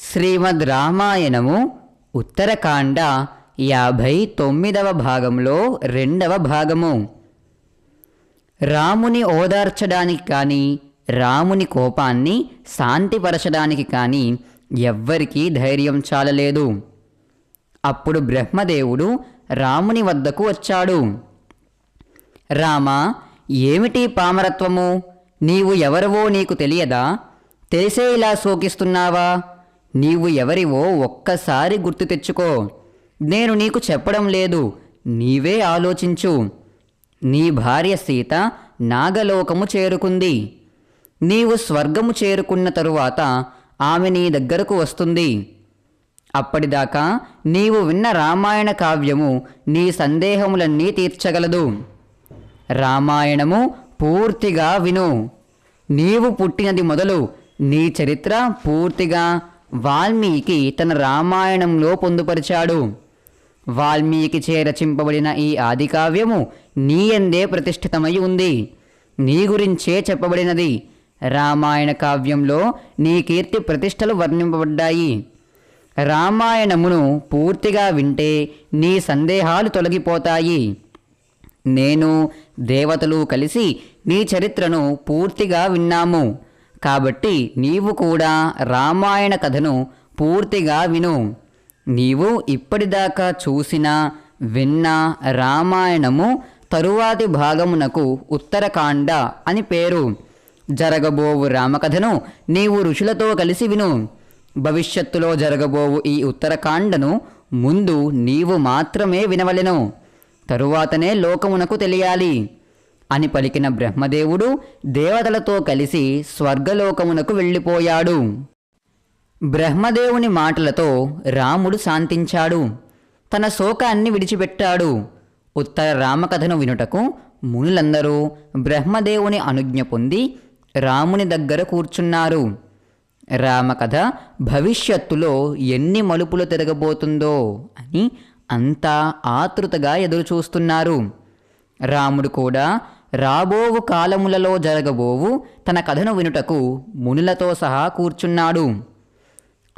శ్రీమద్ రామాయణము ఉత్తరకాండ యాభై తొమ్మిదవ భాగంలో రెండవ భాగము. రాముని ఓదార్చడానికి కానీ రాముని కోపాన్ని శాంతిపరచడానికి కానీ ఎవ్వరికీ ధైర్యం చాలలేదు. అప్పుడు బ్రహ్మదేవుడు రాముని వద్దకు వచ్చాడు. రామ ఏమిటి పామరత్వము? నీవు ఎవరవో నీకు తెలియదా? తెలిసే ఇలా శోకిస్తున్నావా? నీవు ఎవరివో ఒక్కసారి గుర్తు తెచ్చుకో. నేను నీకు చెప్పడం లేదు. నీవే ఆలోచించు. నీ భార్య సీత నాగలోకము చేరుకుంది. నీవు స్వర్గము చేరుకున్న తరువాత ఆమె నీ దగ్గరకు వస్తుంది. అప్పటిదాకా నీవు విన్న రామాయణ కావ్యము నీ సందేహములన్నీ తీర్చగలదు. రామాయణము పూర్తిగా విను. నీవు పుట్టినది మొదలు నీ చరిత్ర పూర్తిగా వాల్మీకి తన రామాయణంలో పొందుపరిచాడు. వాల్మీకి చే రచింపబడిన ఈ ఆదికావ్యము నీ ఎందే ప్రతిష్ఠితమై ఉంది. నీ గురించే చెప్పబడినది. రామాయణ కావ్యంలో నీ కీర్తి ప్రతిష్టలు వర్ణింపబడ్డాయి. రామాయణమును పూర్తిగా వింటే నీ సందేహాలు తొలగిపోతాయి. నేను దేవతలు కలిసి నీ చరిత్రను పూర్తిగా విన్నాము. కాబట్టి నీవు కూడా రామాయణ కథను పూర్తిగా విను. నీవు ఇప్పటిదాకా చూసిన విన్న రామాయణము తరువాతి భాగమునకు ఉత్తరకాండ అని పేరు. జరగబోవు రామకథను నీవు ఋషులతో కలిసి విను. భవిష్యత్తులో జరగబోవు ఈ ఉత్తరకాండను ముందు నీవు మాత్రమే వినవలెను. తరువాతనే లోకమునకు తెలియాలి. అని పలికిన బ్రహ్మదేవుడు దేవతలతో కలిసి స్వర్గలోకమునకు వెళ్ళిపోయాడు. బ్రహ్మదేవుని మాటలతో రాముడు శాంతించాడు. తన శోకాన్ని విడిచిపెట్టాడు. ఉత్తర రామకథను వినుటకు మునులందరూ బ్రహ్మదేవుని అనుజ్ఞ పొంది రాముని దగ్గర కూర్చున్నారు. రామకథ భవిష్యత్తులో ఎన్ని మలుపులు తిరగబోతుందో అని అంతా ఆతృతగా ఎదురుచూస్తున్నారు. రాముడు కూడా రాబోవు కాలములలో జరగబోవు తన కథను వినుటకు మునులతో సహా కూర్చున్నాడు.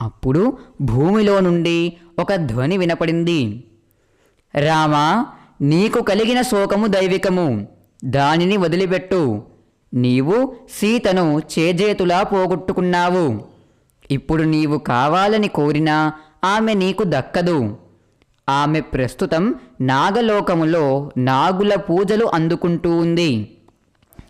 అప్పుడు భూమిలో నుండి ఒక ధ్వని వినపడింది. రామా నీకు కలిగిన శోకము దైవికము. దానిని వదిలిపెట్టు. నీవు సీతను చేజేతులా పోగొట్టుకున్నావు. ఇప్పుడు నీవు కావాలని కోరినా ఆమె నీకు దక్కదు. ఆమె ప్రస్తుతం నాగలోకములో నాగుల పూజలు అందుకుంటూ ఉంది.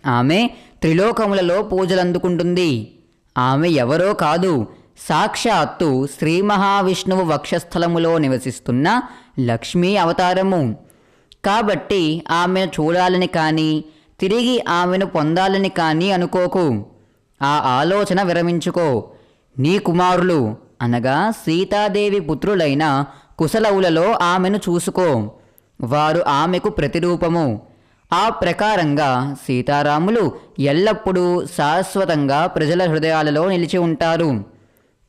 ఆమె త్రిలోకములలో పూజలు అందుకుంటుంది. ఆమె ఎవరో కాదు. సాక్షాత్తు శ్రీ మహావిష్ణువు వక్షస్థలములో నివసిస్తున్న లక్ష్మీ అవతారము. కాబట్టి ఆమెను చూడాలని కానీ తిరిగి ఆమెను పొందాలని కానీ అనుకోకు. ఆ ఆలోచన విరమించుకో. నీ కుమారులు అనగా సీతాదేవి పుత్రులైన కుశలవులలో ఆమెను చూసుకో. వారు ఆమెకు ప్రతిరూపము. ఆ ప్రకారంగా సీతారాములు ఎల్లప్పుడూ శాశ్వతంగా ప్రజల హృదయాలలో నిలిచి ఉంటారు.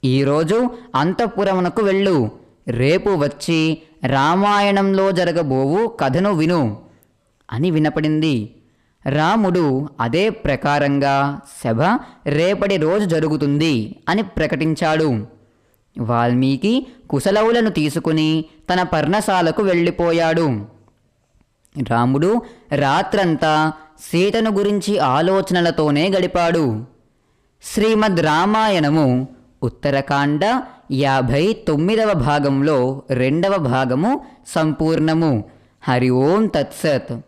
ఈరోజు అంతఃపురమునకు వెళ్ళు. రేపు వచ్చి రామాయణంలో జరగబోవు కథను విను. అని వినపడింది. రాముడు అదే ప్రకారంగా సభ రేపటి రోజు జరుగుతుంది అని ప్రకటించాడు. వాల్మీకి కుశలవులను తీసుకుని తన పర్ణశాలకు వెళ్ళిపోయాడు. రాముడు రాత్రంతా సీతను గురించి ఆలోచనలతోనే గడిపాడు. శ్రీమద్ రామాయణము ఉత్తరకాండ యాభై తొమ్మిదవ భాగంలో రెండవ భాగము సంపూర్ణము. హరి ఓం తత్సత్.